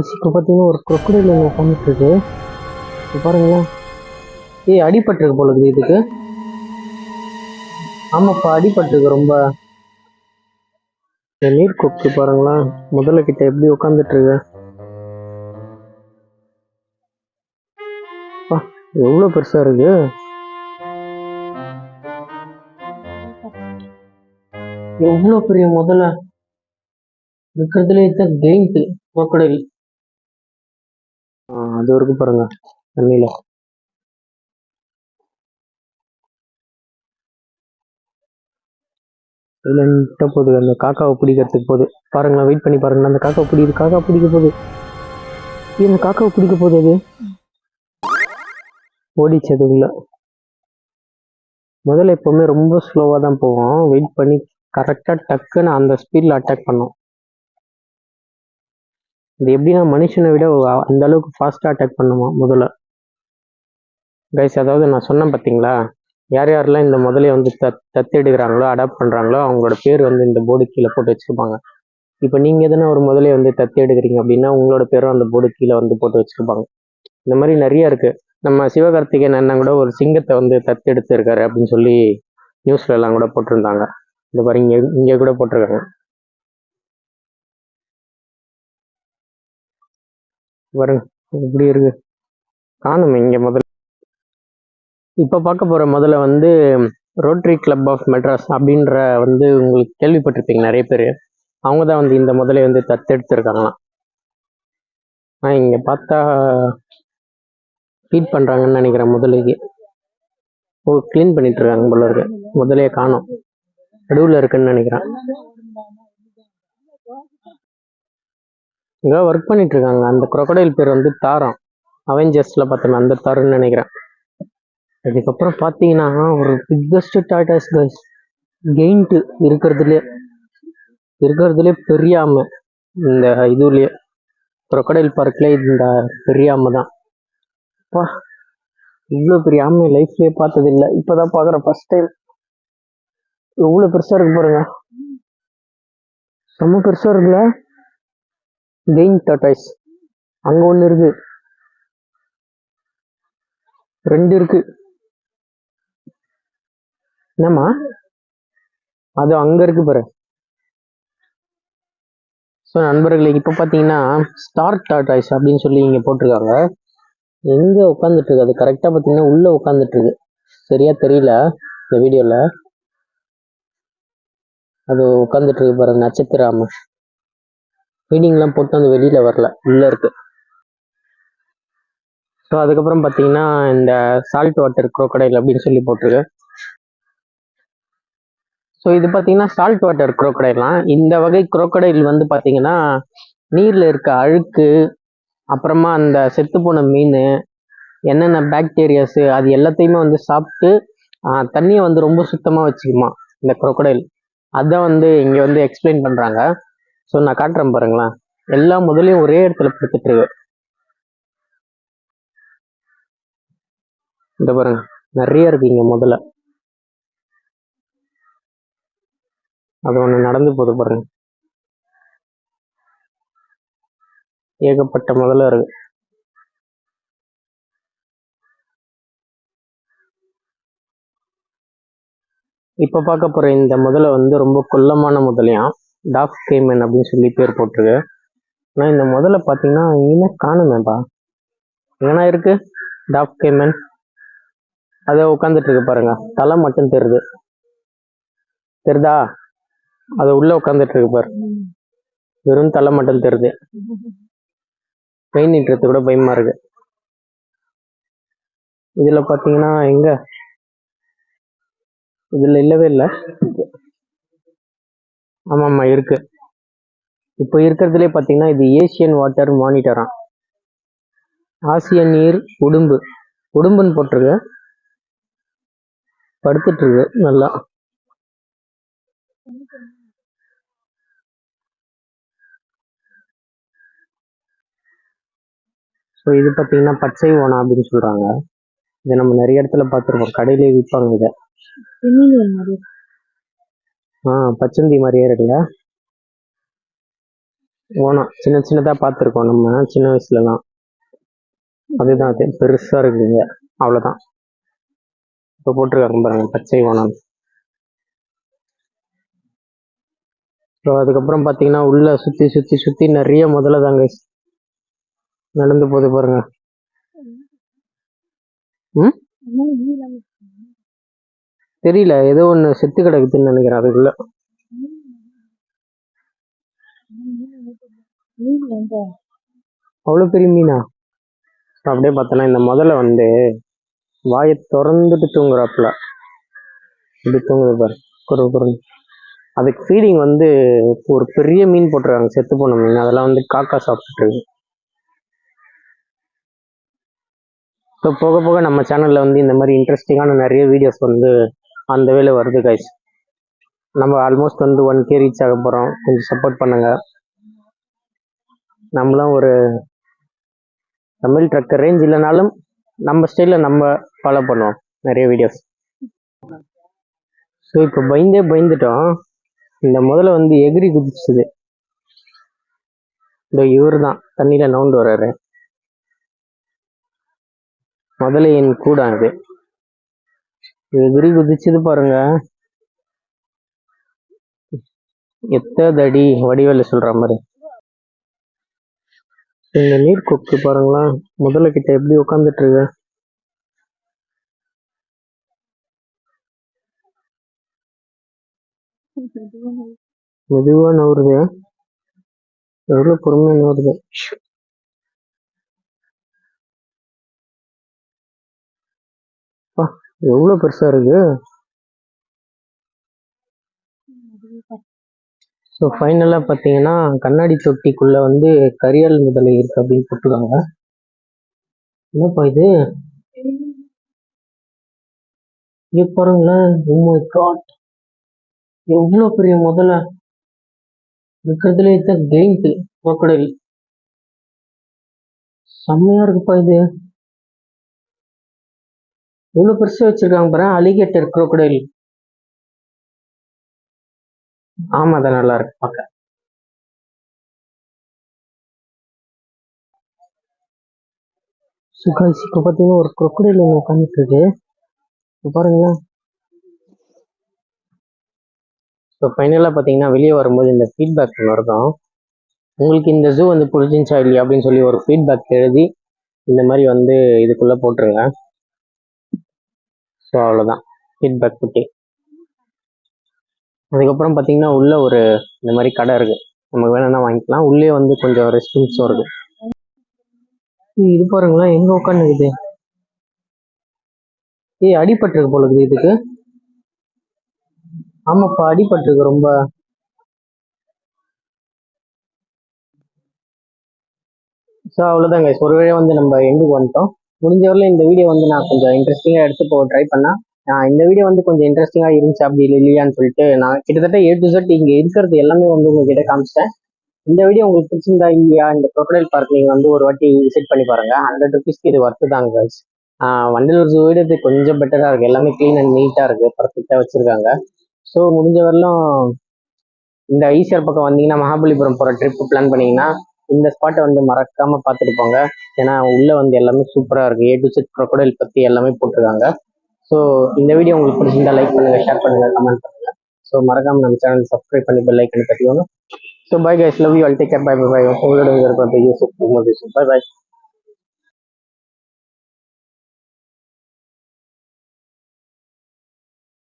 இப்போ பார்த்தீங்கன்னா ஒரு crocodile ஒன்று உட்காந்துட்டு இருக்கு இப்போ பாருங்களேன். ஏய் அடிபட்டிருக்கு போல இருக்குது இதுக்கு. ஆமாப்பா அடிபட்டிருக்கு ரொம்ப. இந்த நீர் கொக்கு பாருங்களேன். முதல்ல கிட்ட எப்படி உட்காந்துட்டு எவ்வளோ பெருசாக எவ்வளவு பெருசா இருக்கு? எவ்வளவு பெரிய முதல்ல இருக்கிறதுல இதுதான் கெயின்ட் crocodile. அது வரைக்கும் பாருங்க. தண்ணியில. இல்லைன்ட்ட போகுது அந்த காக்காவை பிடிக்கிறதுக்கு போகுது பாருங்களேன் வெயிட் பண்ணி பாருங்களேன் அந்த காக்காவை பிடிக்குது காக்கா பிடிக்க போகுது அந்த காக்காவை பிடிக்க போகுது அது? ஓடிச்சு அதுக்குள்ள முதல்ல எப்போவுமே ரொம்ப ஸ்லோவாக தான் போவோம். வெயிட் பண்ணி கரெக்டாக டக்குன்னு அந்த ஸ்பீடில் அட்டாக் பண்ணோம். இது எப்படின்னா மனுஷனை விட அந்த அளவுக்கு ஃபாஸ்ட்டாக அட்டாக் பண்ணுமா முதல்ல. கைஸ் அதாவது நான் சொன்னேன் பார்த்தீங்களா யார் யாரெல்லாம் இந்த முதலையை வந்து தத் தத்தெடுக்கிறாங்களோ அடாப்ட் பண்ணுறாங்களோ அவங்களோட பேர் வந்து இந்த போர்டு கீழே போட்டு வச்சுருப்பாங்க. இப்போ நீங்கள் எதனா ஒரு முதலையை வந்து தத்து எடுக்கிறீங்க அப்படின்னா உங்களோட பேரும் அந்த போர்டு கீழே வந்து போட்டு வச்சுருப்பாங்க. இந்த மாதிரி நிறைய இருக்குது நம்ம சிவகார்த்திகேயன் அண்ணன் கூட ஒரு சிங்கத்தை வந்து தத்தெடுத்துருக்காரு அப்படின்னு சொல்லி நியூஸ்ல எல்லாம் கூட போட்டிருந்தாங்க. இந்த மாதிரி இங்கே இங்கே கூட போட்டிருக்காங்க. பாருங்க இப்படி இருக்கு? காணும் இங்க முதல்ல. இப்ப பார்க்க போற முதல்ல வந்து ரோட்டரி கிளப் ஆஃப் மெட்ராஸ் அப்படின்ற வந்து உங்களுக்கு கேள்விப்பட்டிருப்பீங்க நிறைய பேர். அவங்க தான் வந்து இந்த முதலே வந்து தத்தெடுத்துருக்காங்களாம் ஆனா இங்க பார்த்தா ஃபீட் பண்றாங்கன்னு நினைக்கிறேன் முதலைக்கு. ஓ க்ளீன் பண்ணிட்டு இருக்காங்க போல இருக்கு. முதலையே காணோம். நடுவுல இருக்குன்னு நினைக்கிறேன். இங்கே ஒர்க் பண்ணிட்டு இருக்காங்க அந்த crocodile பேர் வந்து தாரம். அவெஞ்சர்ஸ்ல பார்த்தோமே அந்த தாரம்னு நினைக்கிறேன். அதுக்கப்புறம் பார்த்தீங்கன்னா ஒரு பிக்கஸ்ட் டாட்டாஸ் கைஸ் கெயின்ட்டு இருக்கிறதுலே இருக்கிறதுலே பெரிய ஆமை இந்த இதுலயே crocodile பார்க்ல இந்த பெரிய தான். அப்பா இவ்வளோ பெரிய ஆமை லைஃப்லேயே பார்த்தது இல்லை இப்போதான் பார்க்குறேன் ஃபர்ஸ்ட் டைம் எவ்வளோ பெருசாக இருக்கு பாருங்க. செம்ம பெருசாக இருக்குல்ல? கெயின் டாட்டாய்ஸ் அங்க ஒண்ணு இருக்கு. ரெண்டு இருக்கு. என்னம்மா? அது அங்க இருக்கு பாரு. ஸோ நண்பர்களே இப்போ பார்த்தீங்கன்னா ஸ்டார் டாட்டாய்ஸ் அப்படின்னு சொல்லி இங்கே போட்டிருக்காங்க. எங்கே உட்காந்துட்டு இருக்கு? அது கரெக்டாக பார்த்தீங்கன்னா உள்ளே உட்காந்துட்டு இருக்கு. சரியா தெரியல இந்த வீடியோவில் அது உட்காந்துட்டு இருக்கு பாருங்க நட்சத்திராம மீனிங்லாம் போட்டு அந்த வெளியில வரல. உள்ள இருக்கு. ஸோ அதுக்கப்புறம் பார்த்தீங்கன்னா இந்த சால்ட் வாட்டர் குரோக்கடைல் அப்படின்னு சொல்லி போட்டிருக்கு. ஸோ இது பார்த்தீங்கன்னா சால்ட் வாட்டர் குரோக்கடைலாம் இந்த வகை குரோக்கடைல் வந்து பார்த்தீங்கன்னா நீரில் இருக்க அழுக்கு அப்புறமா அந்த செத்துப்போன மீன் என்னென்ன பாக்டீரியாஸு அது எல்லாத்தையுமே வந்து சாப்பிட்டு தண்ணியை வந்து ரொம்ப சுத்தமாக வச்சுக்குமா இந்த குரோக்கடைல் அதான் வந்து இங்கே வந்து எக்ஸ்பிளைன் பண்ணுறாங்க ஸோ நான் காட்டுறேன் பாருங்களேன். எல்லா முதலையும் ஒரே இடத்துல படுத்துட்டு இருக்கு இந்த பாருங்க நிறைய இருக்கு இங்க முதல்ல. அது ஒண்ணு நடந்து போகுது பாருங்க. ஏகப்பட்ட முதல்ல இருக்கு. இப்ப பார்க்க போற இந்த முதல்ல வந்து ரொம்ப குள்ளமான முதலையாம் டாக் கேமன் அப்படின்னு சொல்லி பேர் போட்டிருக்கு. ஆனால் இந்த முதல்ல பார்த்தீங்கன்னா இங்கே காணுமேப்பா. என்ன இருக்கு? டாக் கேமன் அதை உட்காந்துட்டு இருக்கு பாருங்க. தலை மட்டும் தெரியுது. தெரிதா அது உள்ள உட்காந்துட்டு இருக்கு பாரு. வெறும் தலை மட்டும் தெரியுது. பெயின் நீட்டுறது கூட பயமா இருக்கு. இதுல பாத்தீங்கன்னா எங்க? இதுல இல்லவே இல்லை. ஆமா ஆமா இருக்கு. இப்போ இருக்கிறதுலே பாத்தீங்கன்னா இது ஏசியன் வாட்டர் மானிட்டரா? ஆசிய நீர் உடும்பு. உடும்புன்னு போட்டிருக்கு. படுத்துட்ருக்கு நல்லா. ஸோ இது பார்த்தீங்கன்னா பச்சை ஓணம் அப்படின்னு சொல்றாங்க. இதை நம்ம நிறைய இடத்துல பார்த்துருக்கோம். கடையிலே விற்பாங்க இதை. ஆ பச்சந்தி மாதிரியே இருக்குல்ல? ஓனம் சின்ன சின்னதாக பார்த்துருக்கோம் நம்ம சின்ன வயசுலலாம். அதுதான் அது பெருசாக இருக்குங்க. அவ்வளோதான் இப்போ போட்டிருக்காங்க பாருங்க பச்சை ஓனம் ஸோ அதுக்கப்புறம் பார்த்தீங்கன்னா உள்ள சுற்றி சுற்றி சுற்றி நிறைய முதல்ல தாங்க. நடந்து போகுது பாருங்க. ம்? தெரியல. ஏதோ ஒன்று செத்து கிடக்குதுன்னு நினைக்கிறேன் அதுக்குள்ள. அவ்வளோ பெரிய மீனா? அப்படியே பார்த்தோன்னா இந்த முதல்ல வந்து வாயை திறந்துட்டு தூங்குறாப்புல. இப்படி தூங்குது பாரு. குறு குறுன்னு அதுக்கு ஃபீடிங் வந்து ஒரு பெரிய மீன் போட்டிருக்காங்க. செத்து போன மீன். அதெல்லாம் வந்து காக்கா சாப்பிட்டுருக்கு ஸோ போக போக நம்ம சேனலில் வந்து இந்த மாதிரி இன்ட்ரெஸ்டிங்கான நிறைய வீடியோஸ் வந்து அந்த வேலை வருது கைஸ் நம்ம ஆல்மோஸ்ட் வந்து ஒன் கே ரீச் ஆக போகிறோம் கொஞ்சம் சப்போர்ட் பண்ணுங்க. நம்மளும் ஒரு தமிழ் ட்ரக்கர் ரேஞ்ச் இல்லைனாலும் நம்ம ஸ்டைலில் நம்ம ஃபாலோ பண்ணுவோம். நிறைய வீடியோஸ் ஸோ இப்போ பயந்தே பயந்துட்டோம். இந்த முதல்ல வந்து எகிரி குதிச்சுது. இந்த இவர் தான் தண்ணியில் நவுண்டு வர்றாரு. முதல்ல என் கூட அது எகிரி குதிச்சது பாருங்க. எத்ததடி வடிவேல சொல்ற மாதிரி. இந்த நீர் கொக்கு பாருங்களா முதல்ல கிட்ட எப்படி உட்காந்துட்டு இருக்கு மெதுவா நவருது. எவ்வளவு பொறுமையா நவருது. பா. எவ்வளவு பெருசா இருக்கு? ஸோ ஃபைனலாக பார்த்தீங்கன்னா கண்ணாடி தொட்டிக்குள்ள வந்து கரியால் முதலை இருக்கு அப்படின்னு போட்டுருக்காங்க. என்னப்பா இது? இங்கே பாருங்களேன் oh எவ்வளோ பெரிய முதல்ல இருக்கிறதுல இந்த கிளைண்ட் crocodile செம்மையா இருக்குப்பா இது. இவ்வளோ பெருசாக வச்சிருக்காங்க பாரு அலிகேட்டர் crocodile. ஆமாம் அதான் நல்லா இருக்கு பார்க்க சுகாசி இப்போ பார்த்தீங்கன்னா ஒரு crocodile ஒன்று உட்காந்துட்டு இருக்கு இப்ப பாருங்களேன். ஸோ ஃபைனலாக பார்த்தீங்கன்னா வெளியே வரும்போது இந்த ஃபீட்பேக் ஒன்று இருக்கும். உங்களுக்கு இந்த ஜூ வந்து பிடிச்சிருந்துச்சா இல்லையா அப்படின்னு சொல்லி ஒரு ஃபீட்பேக் எழுதி இந்த மாதிரி வந்து இதுக்குள்ளே போட்டுருங்க. ஸோ அவ்வளோதான் ஃபீட்பேக் குட்டி அதுக்கப்புறம் பார்த்தீங்கன்னா உள்ள ஒரு இந்த மாதிரி கடை இருக்கு. நமக்கு வேணும்னா வாங்கிக்கலாம். உள்ளே வந்து கொஞ்சம் ரெஸ்ட் ரூம்ஸும் இருக்கு. இது பாருங்களா எங்க உட்காந்துக்குது ஏய் அடிபட்டிருக்கு போல இருக்குது இதுக்கு. ஆமாப்பா அடிபட்டிருக்கு ரொம்ப. ஸோ அவ்வளோதாங்க ஒரு வழியா வந்து நம்ம எண்டுக்கு வந்துட்டோம். முடிஞ்ச வரையிலும் இந்த வீடியோ வந்து நான் கொஞ்சம் இன்ட்ரெஸ்டிங்காக எடுத்து போக ட்ரை பண்ணேன் இந்த வீடியோ வந்து கொஞ்சம் இன்ட்ரெஸ்டிங்காக இருந்துச்சு அப்படி இல்லையான்னு சொல்லிட்டு நான் கிட்டத்தட்ட ஏ டு செட் இங்கே இருக்கிறது எல்லாமே வந்து உங்ககிட்ட காமிச்சிட்டேன். இந்த வீடியோ உங்களுக்கு பிடிச்சிருந்தா இல்லையா இந்த crocodile பார்க் நீங்கள் வந்து ஒரு வாட்டி விசிட் பண்ணி பாருங்க. ஹண்ட்ரட் ருபீஸ்க்கு இது ஒர்த்து தாங்க கேர்ள்ஸ் வண்டலூர் ஜூ இது கொஞ்சம் பெட்டராக இருக்குது எல்லாமே க்ளீன் அண்ட் நீட்டாக இருக்குது பர்ஃபெக்டாக வச்சுருக்காங்க. ஸோ முடிஞ்ச வரலும் இந்த ஈசிஆர் பக்கம் வந்தீங்கன்னா மகாபலிபுரம் போகிற ட்ரிப்பு பிளான் பண்ணீங்கன்னா இந்த ஸ்பாட்டை வந்து மறக்காம பார்த்துட்டு போங்க ஏன்னா உள்ள வந்து எல்லாமே சூப்பராக இருக்கு. ஏ டு செட் crocodile பற்றி எல்லாமே போட்டிருக்காங்க. ஸோ இந்த வீடியோ உங்களுக்கு பிடிச்சிருந்தா லைக் பண்ணுங்க ஷேர் பண்ணுங்க கமெண்ட் பண்ணுங்க. ஸோ மறக்காம நம்ம சேனல் சப்ஸ்கிரைப் பண்ணி bell icon தட்டிக்கோங்க. So bye guys love you all take care bye bye உங்களோட இருக்கிற யூஸ் பை பை